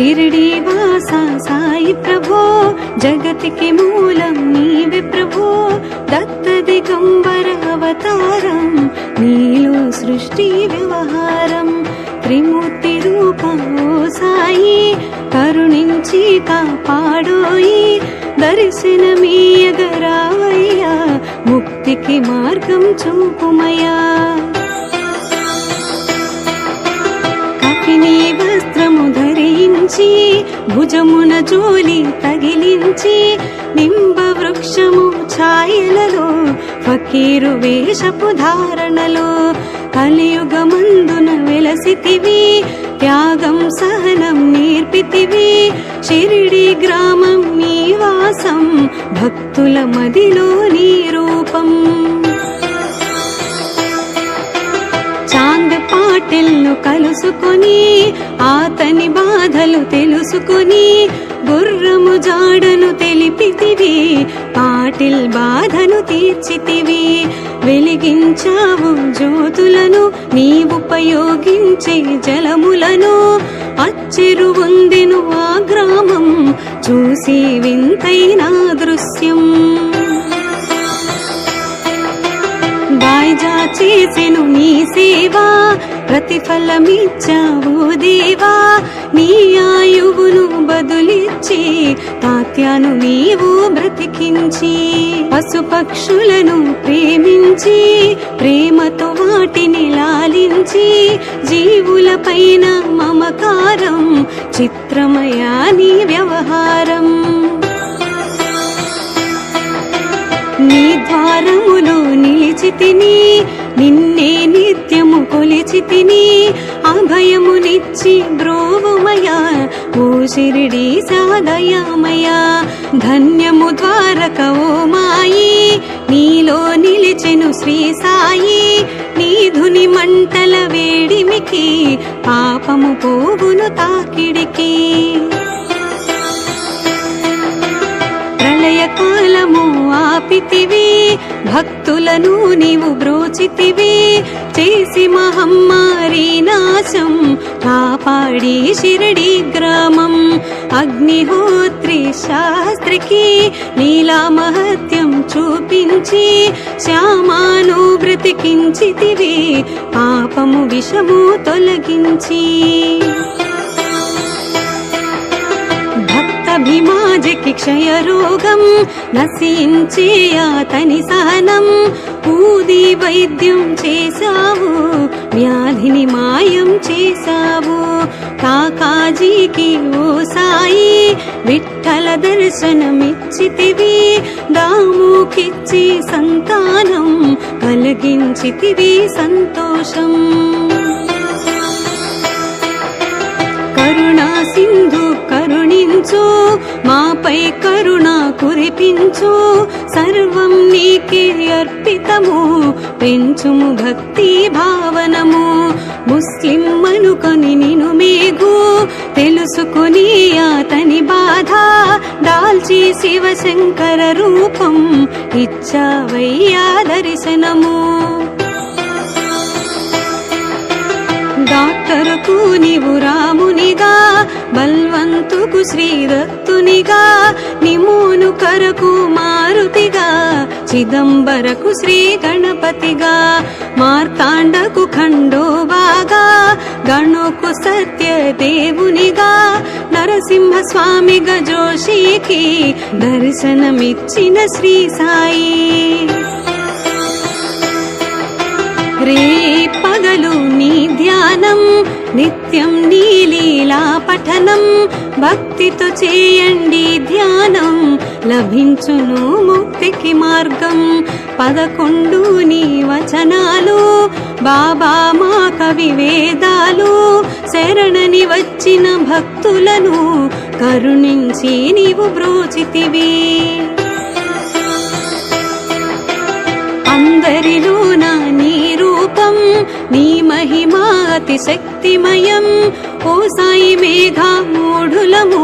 షిరిడి వాస సాయి ప్రభో జగతికి మూలం నీవే ప్రభో దత్త దిగంబర అవతారం నీలో సృష్టి వ్యవహారం త్రిమూర్తి రూపం సాయి కరుణించి కాపాడోయి దర్శనమీయగరావయ్యా ముక్తికి మార్గం చూపుమయా కపిని ధరించి భుజమున జోలి తగిలించి నింబ వృక్షము ఛాయలలో ఫకీరు వేషపు ధారణలో కలియుగమందున వెలసితివి త్యాగం సహనం నేర్పితివి షిరిడి గ్రామం నీ వాసం భక్తుల మదిలో నీరు పాటిల్ను కలుసుకొని ఆతని బాధలు తెలుసుకొని గుర్రము జాడను తెలిపితివి పాటిల్ బాధను తీర్చితివి. వెలిగించావు జ్యోతులను నీ ఉపయోగించే జలములను. అచ్చెరు ఉందెను ఆ గ్రామం చూసి వింతైన దృశ్యం. చేసెను నీ సేవా ప్రతిఫలమిచ్చావు దేవా నీ ఆయువును బదులిచ్చి తాత్యాను నీవు బ్రతికించి పశుపక్షులను ప్రేమించి ప్రేమతో వాటిని లాలించి జీవుల పైన మమకారం చిత్రమయా నీ వ్యవహారం. నీ ద్వారములో నిలిచితిని నిన్నే నిత్యము కొలిచి కొలిచితిని అభయమునిచ్చి బ్రోవుమయా ఓ షిరిడి సాదయామయా ధన్యము ద్వారక ఓ మాయి నీలో నిలిచెను శ్రీ సాయి. నీధుని మంటల వేడిమికి పాపము పోగును తాకిడికి. ప్రళయ కాలము ఆపితివి భక్తులను నీవు బ్రోచితివి. చేసి మహమ్మారి నాశం కాపాడి షిరడి గ్రామం. అగ్నిహోత్రి శాస్త్రికి నీలా మహత్యం చూపించి శ్యామాను బ్రతికించితివి. పాపము విషము తొలగించి. భక్తభిమాజకి క్షయరోగం నశించే అతని సహనం. ఊది వైద్యం చేశావు వ్యాధిని మాయం చేశావు. కాకాజీకి ఓ సాయి విఠల దర్శనమిచ్చితివి. దాముకిచ్చి సంతానం కలిగించితివి సంతోషం. కరుణా సింధు కరుణించు మాపై కరుణ కురిపించు సర్వం నీకే అర్పితము పెంచుము భక్తి భావనము. ముస్లిం అనుకొని నిను మేఘు తెలుసుకుని అతని బాధ. దాల్చి శివశంకర రూపం ఇచ్చావయ్యా దర్శనము. డాక్టరుకు నీవు రామునిగా బల్వంతుకు శ్రీదత్తునిగా నిమోను కరకు మారుతిగా చిదంబరకు శ్రీ గణపతిగా మార్తాండకు ఖండోబాగా గణుకు సత్య దేవునిగా నరసింహ స్వామిగా జోషికి దర్శనమిచ్చిన శ్రీ సాయి. రే పగలు నీ ధ్యాన నిత్యం నీ లీలా పఠనం భక్తితో చేయండి ధ్యానం లభించును ముక్తికి మార్గం. పదకొండు నీ వచనాలు బాబా మా కవి వేదాలు శరణని వచ్చిన భక్తులను కరుణించి నీవు బ్రోచితివి. అందరిలో నా నీ నీ మహిమాతి శక్తిమయం ఓ సాయి మేఘా మూఢులము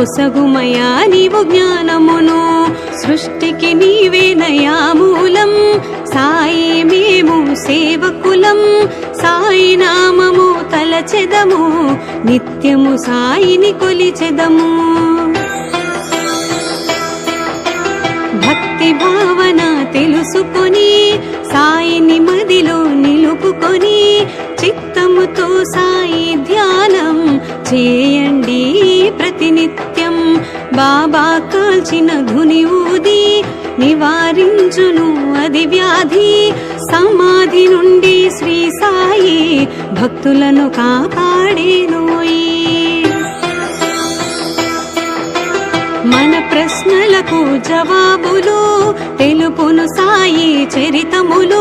ఒసగుమయా నీవు జ్ఞానమును. సృష్టికి నీవే నయామూలం సాయి మేము సేవకులం. సాయి నామము తలచెదము నిత్యము సాయిని కొలిచెదము. భక్తి భావన తెలుసుకొని సాయిని మదిలో నిలుపుకొని చిత్తముతో సాయి ధ్యానం చేయండి ప్రతినిత్యం. బాబా కాల్చిన ధుని ఊది నివారించును అది వ్యాధి. సమాధి నుండి శ్రీ సాయి భక్తులను కాపాడేనోయి. ప్రశ్నలకు జవాబులు తెలుపును సాయి చరితములు.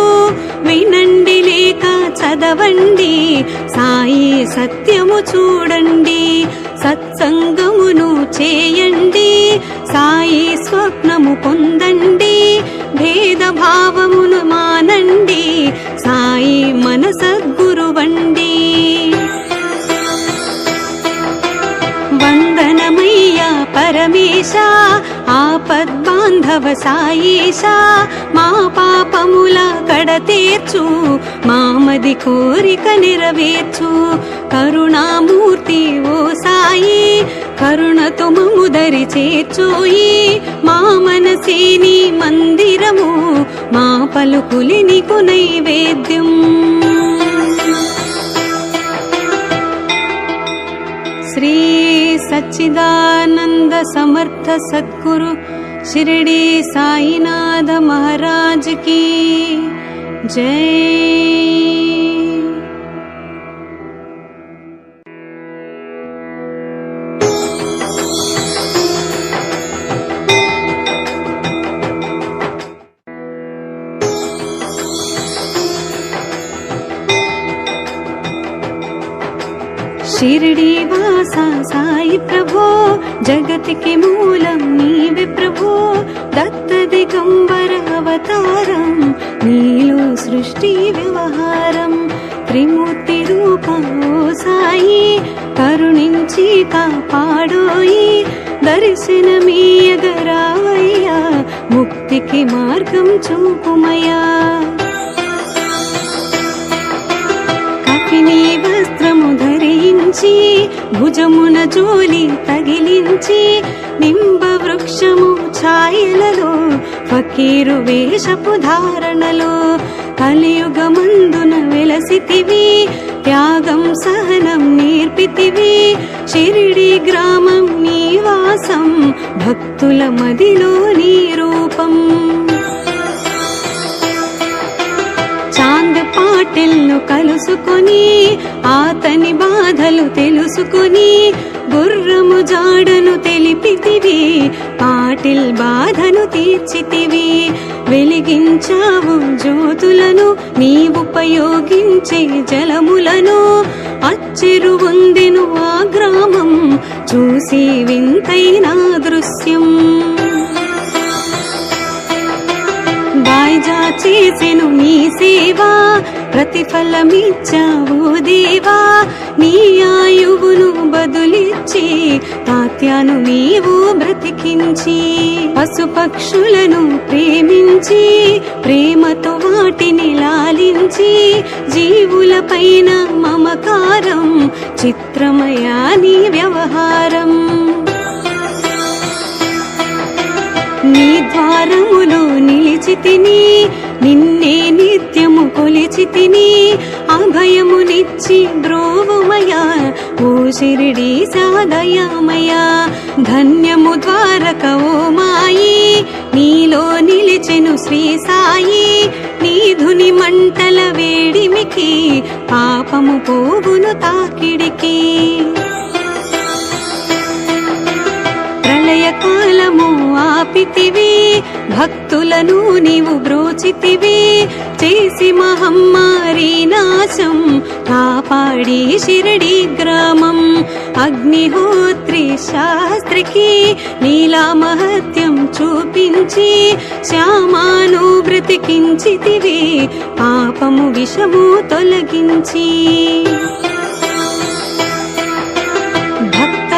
వినండి లేక చదవండి సాయి సత్యము చూడండి సత్సంగమును చేయండి సాయి స్వప్నము పొందండి భేదభావమును మానండి సాయి మన సద్గురువండి పరమేశ ఆపద్బాంధవ సాయేశా మా పాపముల కడతీర్చు మామది కోరిక నెరవేర్చు. కరుణామూర్తి ఓ సాయి కరుణతో మముదరి చేర్చోయి మా మనసేని మందిరము మా పలుకులి నీకు నైవేద్యం. सच्चिदानन्द समर्थ सद्गुरु शिरडी साईनाथ महाराज की जय। షిరిడి వాస సాయి ప్రభో జగతికి మూలం నీవే ప్రభో దత్త దిగంబర అవతారం నీలో సృష్టి వ్యవహారం త్రిమూర్తి రూపం సాయి కరుణించి కాపాడోయి దర్శనమీయగరావయ్యా ముక్తికి మార్గం చూపుమయా కపినీ ధరించి భుజమున జూలి తగిలించి నింబ వృక్షము ఛాయలలో ఫకీరు వేషపు ధారణలో కలియుగమందున వెలసితివి త్యాగం సహనం నేర్పితివి షిరిడి గ్రామం నీవాసం భక్తుల మదిలో నీ రూపం. ఆనంద పాటిల్ను కలుసుకొని ఆతని బాధలు తెలుసుకొని గుర్రము జాడను తెలిపితివి పాటిల్ బాధను తీర్చితివి. వెలిగించావు జ్యోతులను నీవుపయోగించే జలములను. అచ్చెరు వందెను ఆ గ్రామం చూసి వింతైన దృశ్యం. వాయిజా చేసెను నీ సేవా ప్రతిఫలమిచ్చావు దేవా. నీ ఆయువును బదులిచ్చి తాత్యాను నీవు బ్రతికించి. పశుపక్షులను ప్రేమించి ప్రేమతో వాటిని లాలించి జీవుల పైన మమకారం చిత్రమయా నీ వ్యవహారం. నీ ద్వారములో నిలిచి తిని నిన్నే నిత్యము కొలిచి తిని అభయమునిచ్చి బ్రోవుమయా ఓ షిరిడి సాదయామయా ధన్యము ద్వారక ఓ మాయి నీలో నిలిచెను శ్రీ సాయి. నీధుని మంటల వేడిమికి పాపము పోవును తాకిడికి. ఆపితివి భక్తులను నీవు బ్రోచితివి. చేసి మహమ్మారి నాశం కాపాడి షిరడి గ్రామం. అగ్నిహోత్రి శాస్త్రికి నీలా మహత్యం చూపించి శ్యామాను బ్రతికించితివి పాపము విషము తొలగించి.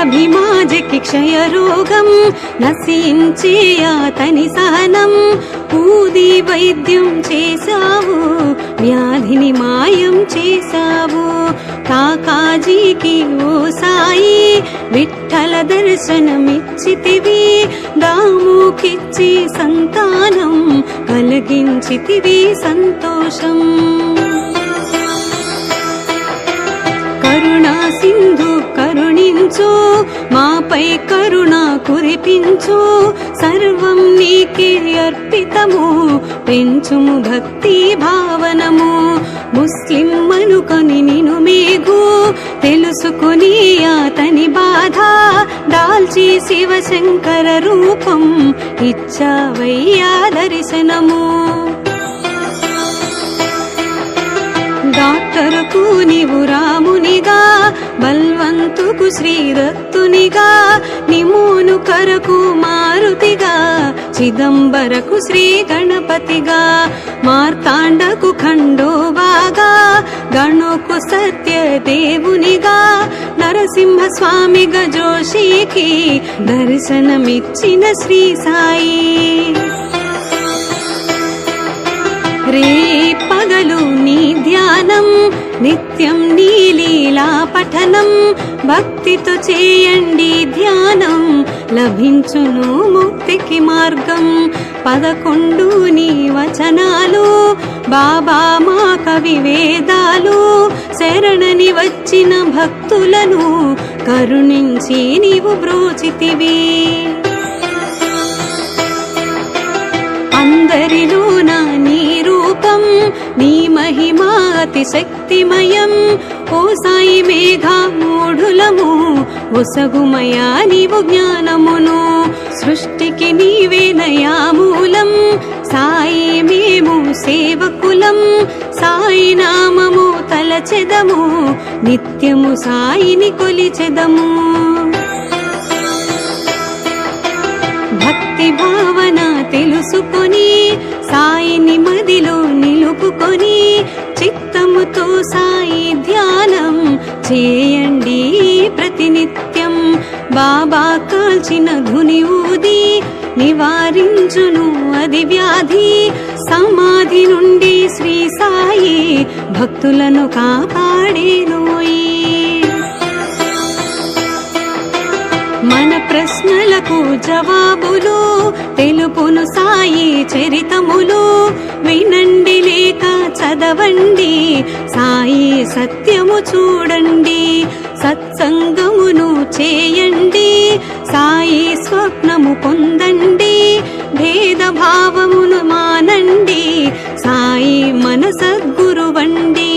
భక్తభిమాజకి క్షయరోగం నశించే అతని సహనం. ఊది వైద్యం చేశావు వ్యాధిని మాయం చేశావు. కాకాజీకి ఓ సాయి విఠల దర్శనమిచ్చితివి. దాముకిచ్చి సంతానం కలిగించితివి సంతోషం. కరుణా సింధు కరుణించు మాపై కరుణ కురిపించు. సర్వం నీకే అర్పితము పెంచుము భక్తి భావనము. ముస్లిం అనుకొని నిను మేఘు తెలుసుకుని అతని బాధ. దాల్చి శివశంకర రూపం ఇచ్చావయ్యా దర్శనము. డాక్టరుకు నీవు రామునిగా బల్వంతుకు శ్రీదత్తునిగా నిమూను కరకు మారుతిగా చిదంబరకు శ్రీ గణపతిగా మార్తాండకు ఖండోబాగా గణుకు సత్య దేవునిగా నరసింహ స్వామి గజోషికి దర్శనమిచ్చిన శ్రీ సాయి. రే పగలు నీ ధ్యానం నిత్యం నీ లీలా పఠనం. భక్తితో చేయండి ధ్యానం లభించును ముక్తికి మార్గం. పదకొండు నీ వచనాలు బాబా మా కవి వేదాలు. శరణని వచ్చిన భక్తులను కరుణించి నీవు బ్రోచితివి. అందరిలోనా నీరు రూపం నీ మహిమాతి శక్తిమయం ఓ సాయి మేఘా మూఢులము ఒసగుమయా నీవు జ్ఞానమును. సృష్టికి నీవే నయామూలం. సాయి మేము సేవకులం. సాయి నామము తలచెదము. నిత్యము సాయిని కొలిచెదము. భక్తి భావన తెలుసుకొని సాయిని మదిలో నిలుపుకొని చిత్తముతో సాయి ధ్యానం చేయండి ప్రతినిత్యం. బాబా కాల్చిన ధుని ఊది నివారించును అది వ్యాధి. సమాధి నుండి శ్రీ సాయి భక్తులను కాపాడేనోయి ప్రశ్నలకు జవాబులు తెలుపును సాయి చరితములు. వినండి లేక చదవండి సాయి సత్యము చూడండి సత్సంగమును చేయండి సాయి స్వప్నము పొందండి భేదభావమును మానండి సాయి మన సద్గురువండి